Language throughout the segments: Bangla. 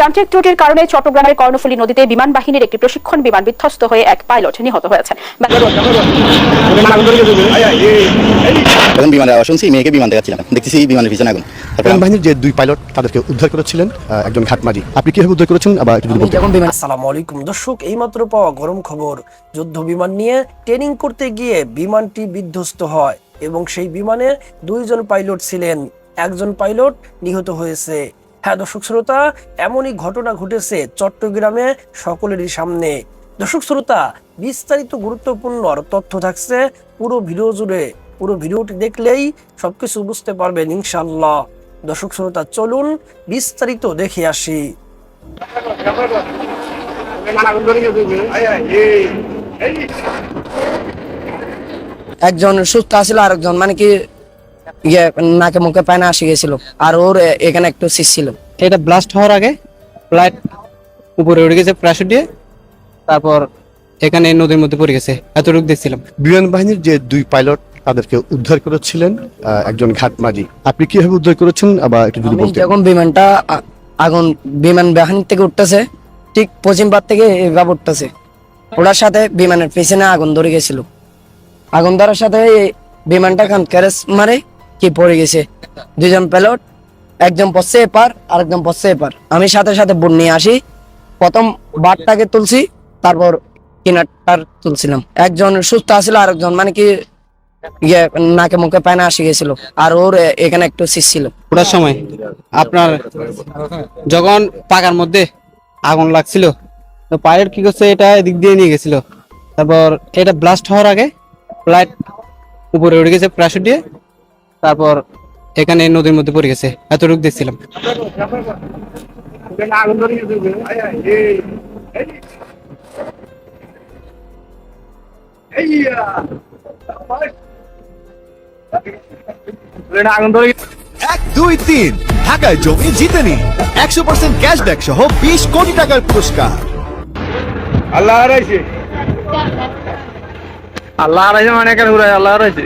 যান্ত্রিক ত্রুটির কারণে চট্টগ্রামের কর্ণফুলী নদীতে বিমান বাহিনীর একটি প্রশিক্ষণ বিমান বিধ্বস্ত হয়ে এক পাইলট নিহত হয়েছেন। বিমানের আওয়াজ শুনছি মেয়েকে বিমান দেখাচ্ছিলাম দেখতেছি বিমানের পিছনে আগুন। বিমান বাহিনীর যে দুই পাইলট তাদেরকে উদ্ধার করেছিলেন একজন আপনি কীভাবে উদ্ধার করেছেন? আবার একটু যদি আসসালামু আলাইকুম। দর্শক এইমাত্র পাওয়া গরম খবর যুদ্ধ বিমান নিয়ে ট্রেনিং করতে গিয়ে বিমানটি বিধ্বস্ত হয় এবং সেই বিমানে দুইজন পাইলট ছিলেন। একজন পাইলট নিহত হয়েছে। হ্যাঁ দর্শক শ্রোতা, এমনই ঘটনা ঘটেছে চট্টগ্রামে সকলেরই সামনে। দর্শক শ্রোতা, বিস্তারিত গুরুত্বপূর্ণ তথ্য থাকছে পুরো ভিডিও জুড়ে। পুরো ভিডিওটি দেখলেই সবকিছু বুঝতে পারবেন ইনশাল্লাহ দর্শক শ্রোতা, চলুন বিস্তারিত দেখে আসি। একজন সুস্থ আছিল আরেকজন মানে কি ইয়ে নাকে মুখে পায়না আসি গেছিল। আর ওর এখানে একটু শীষ ছিল। এটা ব্লাস্ট হওয়ার আগে ফ্লাইট উপরে উঠে গেছে দিয়ে। তারপর এখানে নদীর মধ্যে পড়ে গেছে এতটুকু দেখছিলাম। বিমান বাহিনীর যে দুই পাইলট তাদেরকে উদ্ধার করেছিলেন একজন আপনি কীভাবে উদ্ধার করেছেন আবার একটু যদি বলতেন। যখন বিমানটা আগুন বিমান বাহিনী থেকে উঠতেছে ঠিক পশ্চিম পার থেকে এভাবে উঠতেছে। ওটার সাথে বিমানের পেছনে আগুন ধরে গেছিল। আগুন ধরার সাথে বিমানটা খান ক্যারেস মারে। কি পড়ে গেছে? দুজন পাইলট একজন পশ্চে এপার আর একজন পশ্চে এপার আমি সাথে সাথে বোট নিয়ে আসি। প্রথম বারটাকে তুলছি, তারপর কিনারটার তুলছিলাম। একজন সুস্থ আছিল আর একজন মানে কি ইয়ে নাকে মুখে পায়না আসি গেছিল। আর ওর এখানে একটু শীষ ছিল। ওটার সময় আপনার যখন পাকার মধ্যে আগুন লাগছিল, তো পাইলট কি করছে, এটা এদিক দিয়ে নিয়ে গেছিল। তারপর এটা ব্লাস্ট হওয়ার আগে ফ্লাইট উপরে উঠে গেছে প্যারাশুট দিয়ে। তারপর এখানে নদীর মধ্যে পড়ে গেছে। এতটুকু দেখছিলাম। এক দুই তিন। ঢাকায় জমি জিতে নিন একশো পার্সেন্ট ক্যাশব্যাক সহ বিশ কোটি টাকার পুরস্কার। আল্লাহ হারাইছে। আল্লাহ হারাইছে মানে কেন ঘুরে আল্লাহ হারাইছে।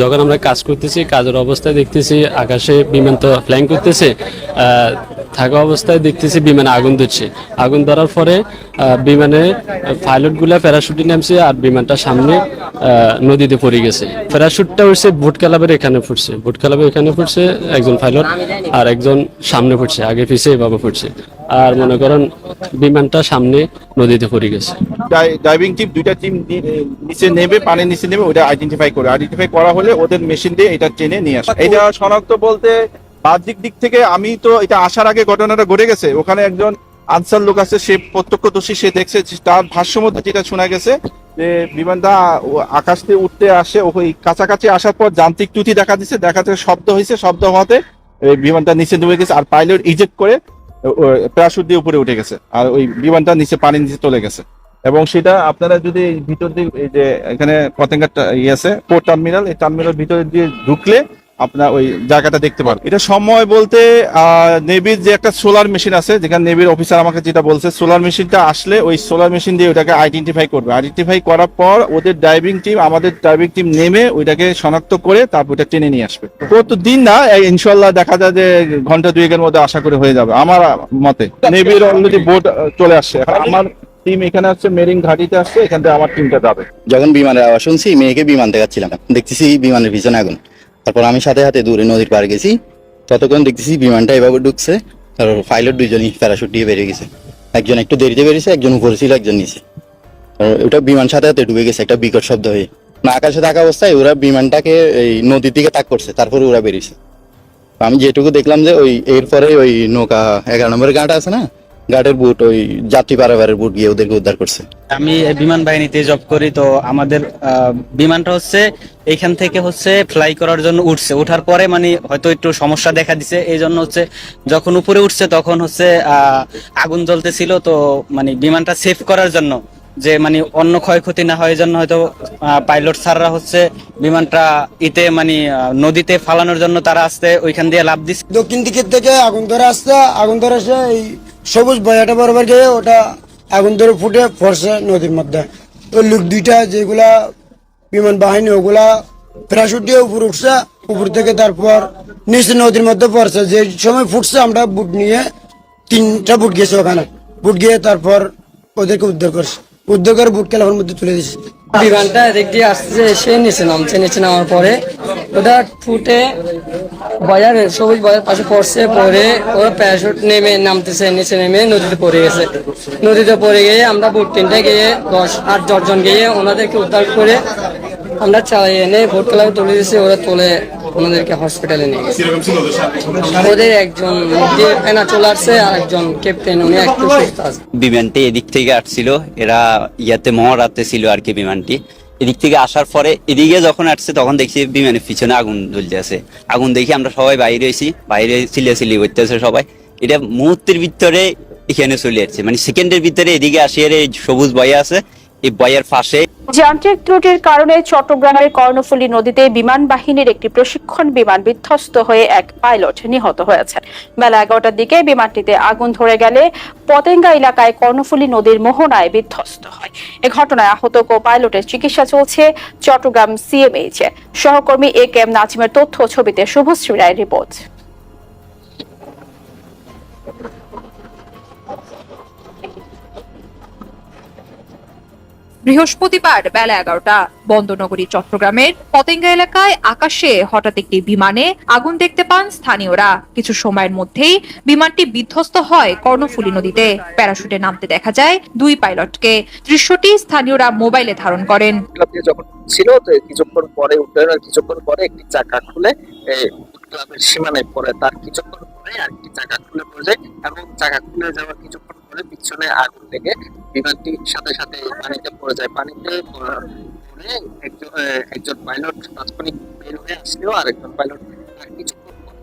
যখন আমরা কাজ করতেছি কাজের অবস্থায় দেখতেছি আকাশে বিমান তো ফ্ল্যাং করতেছে থাকা অবস্থায় দেখতেছি বিমানে আগুন ধরছে। আগুন ধরার পরে আহ, বিমানে পাইলটগুলা প্যারাশুটে নামছে আর বিমানটা সামনে আহ, নদীতে পড়ে গেছে। প্যারাশুটটা হচ্ছে বুট ক্লাবের এখানে ফুটছে। বুট ক্লাবের এখানে ফুটছে একজন পাইলট আর একজন সামনে ফুটছে আগে পিছিয়ে এভাবে ফুটছে। আর মনে করেন বিমানটা সামনে নদীতে পড়ে গেছে। ডাইভিং টিম দুইটা টিম নিচে নেবে পানির নিচে নেবে ওটা আইডেন্টিফাই করে। আইডেন্টিফাই করা হলে ওদের মেশিন দিয়ে এটা টেনে নিয়ে আসে। এটা শনাক্ত বলতে বাহ্যিক দিক থেকে আমি তো এটা আসার আগে ঘটনাটা ঘটে গেছে। ওখানে একজন আনসার লোক আছে, সে প্রত্যক্ষদর্শী, সে দেখছে তার ভাষ্য মধ্যে যেটা শোনা গেছে যে বিমানটা আকাশ থেকে উঠতে আসে, ওই কাছাকাছি আসার পর যান্ত্রিক ত্রুটি দেখা দিচ্ছে দেখা যাচ্ছে শব্দ হয়েছে, শব্দ হওয়াতে বিমানটা নিচে ডুবে গেছে আর পাইলট ইজেক্ট করে প্যারাশুট দিয়ে উপরে উঠে গেছে আর ওই বিমানটা নিচে পানির নিচে চলে গেছে। এবং সেটা আপনারা যদি ভিতর দিয়ে, এই যে এখানে পতেঙ্গার ইয়ে আছে, পোর্ট টার্মিনাল, এই টার্মিনাল ভিতরে দিয়ে ঢুকলে আপনার ওই জায়গাটা দেখতে পারবেন এটা সময় বলতে নেভির যে একটা সোলার মেশিন আছে যেখানে নেভির অফিসার আমাকে যেটা বলছে সোলার মেশিনটা আসলে ওই সোলার মেশিন দিয়ে ওটাকে আইডেন্টিফাই করবে। আইডেন্টিফাই করার পর ওদের ড্রাইভিং টিম আমাদের ড্রাইভিং টিম নেমে ওইটাকে শনাক্ত করে তারপর ওটা টেনে নিয়ে আসবে। প্রতিদিন না এই ইনশাল্লাহ দেখা যায় যে ঘণ্টা দুয়েকের মধ্যে আশা করে হয়ে যাবে আমার মতে। নেভির অলরেডি বোট চলে আসছে। আমার টিম এখানে আসছে মেরিং ঘাটিতে আসছে এখান থেকে আমার টিমটা যাবে। যখন বিমানের আওয়াজ শুনছি মেয়েকে বিমান দেখাচ্ছিলাম। দেখতেছি বিমানের পিছনে আগুন। তারপর আমি সাথে হাতে দূরে নদীর পাড়ে গেছি। ততক্ষণ দেখতেছি বিমানটা এভাবে ঢুকছে। তারপর পাইলট দুইজনই প্যারাশুট দিয়ে বেরিয়ে গেছে। একজন একটু দেরিতে বেরিয়েছে, একজন উপরে ছিল, একজন নিচে। ওটা বিমান সাথে হাতে ডুবে গেছে একটা বিকট শব্দ হয়ে। না আকাশে থাকা অবস্থায় ওরা বিমানটাকে এই নদীর দিকে তাক করছে, তারপরে ওরা বেরিয়েছে। আমি যেটুকু দেখলাম যে ওই এরপরে ওই নৌকা এগারো নম্বরের গাঁটা আছে না গাটের বুট ওই যাত্রী পারাবারের বুট গিয়ে ওদেরকে উদ্ধার করছে। আমি বিমান বাহিনীতে জব করি তো আমাদের বিমানটা হচ্ছে এইখান থেকে হচ্ছে ফ্লাই করার জন্য উঠছে। ওঠার পরে মানে হয়তো একটু সমস্যা দেখা দিছে এই জন্য হচ্ছে যখন উপরে উঠছে তখন হচ্ছে আহ, আগুন জ্বলতেছিল তো মানে বিমানটা সেভ করার জন্য যে মানে অন্য ক্ষয়ক্ষতি না হয় এই জন্য হয়তো পাইলট স্যাররা হচ্ছে বিমানটা ইতে মানে আহ, নদীতে ফালানোর জন্য তারা আসতে ওইখান দিয়ে লাভ দিচ্ছে দক্ষিণ দিকের থেকে আগুন ধরে আসছে আগুন ধরে আসে এই সবুজ বয়াটা বরাবর গিয়ে ওটা আগুন ধরে ফুটে পড়ছে নদীর মধ্যে। ওই লোক দুইটা, যেগুলা বিমান বাহিনী, ওগুলা প্যারাশুট দিয়ে উপর উঠছে, উপর থেকে তারপর নিচে নদীর মধ্যে পড়ছে। যে সময় ফুটছে, আমরা বুট নিয়ে তিনটা বুট গেছে ওখানে। বুট গিয়ে তারপর ওদেরকে উদ্ধার করছে। উদ্ধার করে বুট কেলাফের মধ্যে তুলে দিয়েছে বিমানটা এদিক দিয়ে আসছে, এসে নিচে নামছে নিচে নামার পরে ওটা ফুটে বয়ার সবুজ বাজার পাশে পড়ছে পরে ওরা প্যারাশুট নেমে নামতেছে নিচে নেমে নদীতে পড়ে গেছে। নদীতে পড়ে গিয়ে আমরা বুট তিনটে গিয়ে দশ আট দশজন গিয়ে ওনাদেরকে উদ্ধার করে আমরা চালিয়ে এনে ভোট ক্লাবে তুলে দিয়েছি ওরা তুলে ওনাদেরকে হসপিটালে নিয়ে গেছে। ওদের একজন ফেনা চলে আসছে আর একজন ক্যাপ্টেন উনি একটু সুস্থ আছে। বিমানটি এদিক থেকে আসছিল এরা ইয়াতে মহারাতে ছিল আর কি বিমানটি। এদিক থেকে আসার পরে এদিকে যখন আসছে, তখন দেখছি বিমানের পিছনে আগুন জ্বলতে আছে। আগুন দেখি আমরা সবাই বাইরে হয়েছি, বাইরে চিল্লা চিল্লি করতেছে সবাই। এটা মুহূর্তের ভিতরে এখানে চলে আসছে। মানে সেকেন্ডের ভিতরে এদিকে আসিয়ে সবুজ বয়ে আছে বয়ের পাশে। যান্ত্রিক ত্রুটির কারণে চট্টগ্রামের কর্ণফুলী নদীতে বিমান বাহিনীর একটি প্রশিক্ষণ বিমান বিধ্বস্ত হয়ে এক পাইলট নিহত হয়েছেন বেলা এগারোটার দিকে বিমানটিতে আগুন ধরে গেলে পতেঙ্গা এলাকায় কর্ণফুলী নদীর মোহনায় বিধ্বস্ত হয়। এ ঘটনায় আহত কো পাইলটের চিকিৎসা চলছে চট্টগ্রাম সিএমএইচ সহকর্মী এ কে এম নাজিমের তথ্য ছবিতে শুভশ্রী রায়ের রিপোর্ট। বৃহস্পতিবার বেলা এগারোটা, বন্দরনগরী, চট্টগ্রামের পতেঙ্গা এলাকায় আকাশে হঠাৎ একটি বিমানে আগুন দেখতে পান স্থানীয়রা। কিছু সময়ের মধ্যেই বিমানটি বিধ্বস্ত হয় কর্ণফুলী নদীতে। প্যারাশুটে নামতে দেখা যায় দুই পাইলটকে। দৃশ্যটি স্থানীয়রা মোবাইলে ধারণ করেন। যখন ছিল কিছুক্ষণ পরে উড্ডয়নের কিছুক্ষণ পরে একটি চাকা খুলে সীমানায় পড়ে। তার কিছুক্ষণ পরে আরেকটি চাকা খুলে পড়ে যায় এবং চাকা খুলে যাওয়ার কিছুক্ষণ পরে পিছনে আগুন লেগে বিমানটি সাথে সাথে পানিতে পড়ে যায়। পানিতে পরে একজন একজন পাইলট তাৎক্ষণিক বের হয়ে আসলেও আর একজন পাইলট তার কিছুক্ষণ পর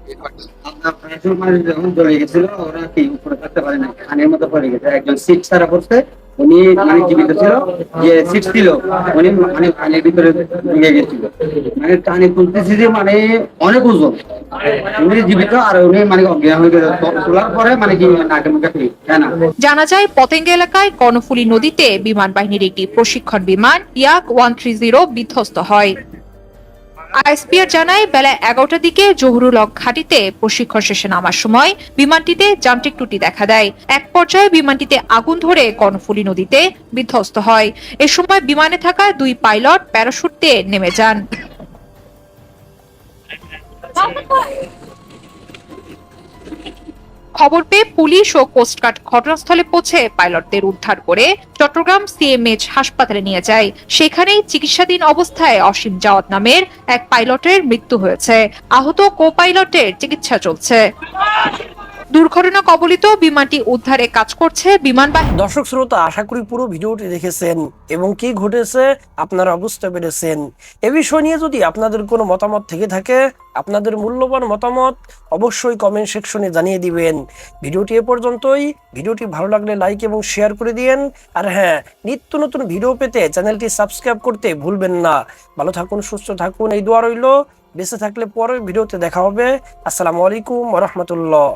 বের যখন চলে গেছিল, ওরা উপরে থাকতে পারে না পড়ে গেছে। একজন সিট ছাড়া পড়ছে, উনি মানে জীবিত ছিল সিট ছিল, উনি মানে ভিতরে মানে টানে তুলতেছি যে মানে অনেক ওজন। মানে মানে জানা যায়, পতেঙ্গা এলাকায় কর্ণফুলী নদীতে বিমান বাহিনীর একটি প্রশিক্ষণ বিমান, ইয়াক ওয়ান থ্রি জিরো বিধ্বস্ত হয়। আইএসপিআর জানায়, বেলা এগারোটার দিকে জহুরুল হক ঘাটিতে প্রশিক্ষণ শেষে নামার সময় বিমানটিতে যান্ত্রিক ত্রুটি দেখা দেয়। এক পর্যায়ে বিমানটিতে আগুন ধরে কর্ণফুলী নদীতে বিধ্বস্ত হয়। এ সময় বিমানে থাকা দুই পাইলট প্যারাশুট নেমে যান। খবর পেয়ে পুলিশ ও কোস্টগার্ড ঘটনাস্থলে পৌঁছে পাইলটদের উদ্ধার করে চট্টগ্রাম সিএমএইচ হাসপাতালে নিয়ে যায়। সেখানেই চিকিৎসাধীন অবস্থায় অসীম জাওয়াত নামের এক পাইলটের মৃত্যু হয়েছে। আহত কো পাইলটের চিকিৎসা চলছে। দুর্ঘটনা কবলিত, বিমানটি উদ্ধারে কাজ করছে বিমান বাহিনী। দর্শক শ্রোতা, আশা করি পুরো ভিডিওটি দেখেছেন এবং কি ঘটেছে আপনারা বুঝতে পেরেছেন। এ বিষয় নিয়ে যদি আপনাদের কোনো মতামত থেকে থাকে, আপনাদের মূল্যবান মতামত অবশ্যই কমেন্ট সেকশনে জানিয়ে দিবেন। ভিডিওটি এ পর্যন্তই। ভিডিওটি ভালো লাগলে লাইক এবং শেয়ার করে দিয়েন। আর হ্যাঁ নিত্য নতুন ভিডিও পেতে চ্যানেলটি সাবস্ক্রাইব করতে ভুলবেন না। ভালো থাকুন, সুস্থ থাকুন, এই দোয়া রইল। বেঁচে থাকলে পরের ভিডিওতে দেখা হবে। আসসালামু আলাইকুম রহমতুল্লাহ।